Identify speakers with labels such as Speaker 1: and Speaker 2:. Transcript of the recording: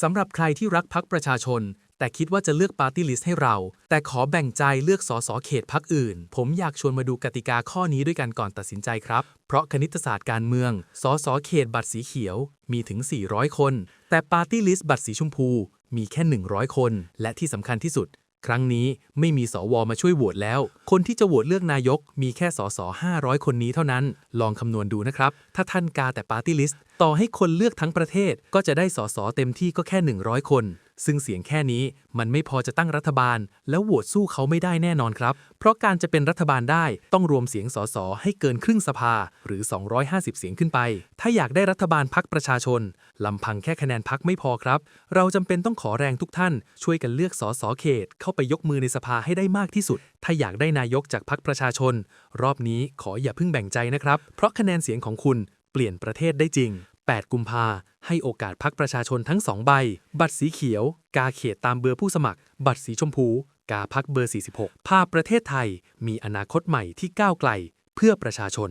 Speaker 1: สำหรับใครที่รักพักประชาชน แต่คิดว่าจะเลือกปาร์ตี้ลิสต์ให้เรา แต่ขอแบ่งใจเลือกสสเขตพักอื่น ผมอยากชวนมาดูกติกาข้อนี้ด้วยกันก่อนตัดสินใจครับ เพราะคณิตศาสตร์การเมือง สสเขตบัตรสีเขียว มีถึง 400 คน แต่ปาร์ตี้ลิสต์บัตรสีชมพู มีแค่ 100 คน และที่สำคัญที่สุด ครั้งนี้ไม่มีสวมาช่วยโหวตแล้ว คนที่จะโหวตเลือกนายกมีแค่สอสอ500 คนนี้เท่านั้น ลองคำนวณดูนะครับ ถ้าท่านกาแต่ปาร์ตี้ลิสต์ ต่อให้คนเลือกทั้งประเทศก็จะได้สอสอเต็มที่ก็แค่ 100 คน ซึ่งเสียงแค่นี้มันไม่พอจะตั้งรัฐบาล แล้วโหวตสู้เขาไม่ได้แน่นอนครับ เพราะการจะเป็นรัฐบาลได้ต้องรวมเสียงสสให้เกินครึ่งสภาหรือ 250 เสียงขึ้นไป ถ้าอยากได้รัฐบาลพักประชาชนลำพังแค่คะแนนพักไม่พอครับ เราจำเป็นต้องขอแรงทุกท่าน ช่วยกันเลือกสสเขต เข้าไปยกมือในสภาให้ได้มากที่สุด ถ้าอยากได้นายกจากพักประชาชน รอบนี้ขออย่าเพิ่งแบ่งใจนะครับ เพราะคะแนนเสียงของคุณเปลี่ยนประเทศได้จริง 8 กุมภาให้โอกาสพักประชาชนทั้งสองใบ บัตรสีเขียว กาเขตตามเบอร์ผู้สมัคร บัตรสีชมพู กาพักเบอร์ 46 ภาพประเทศไทยมีอนาคตใหม่ที่ก้าวไกล เพื่อประชาชน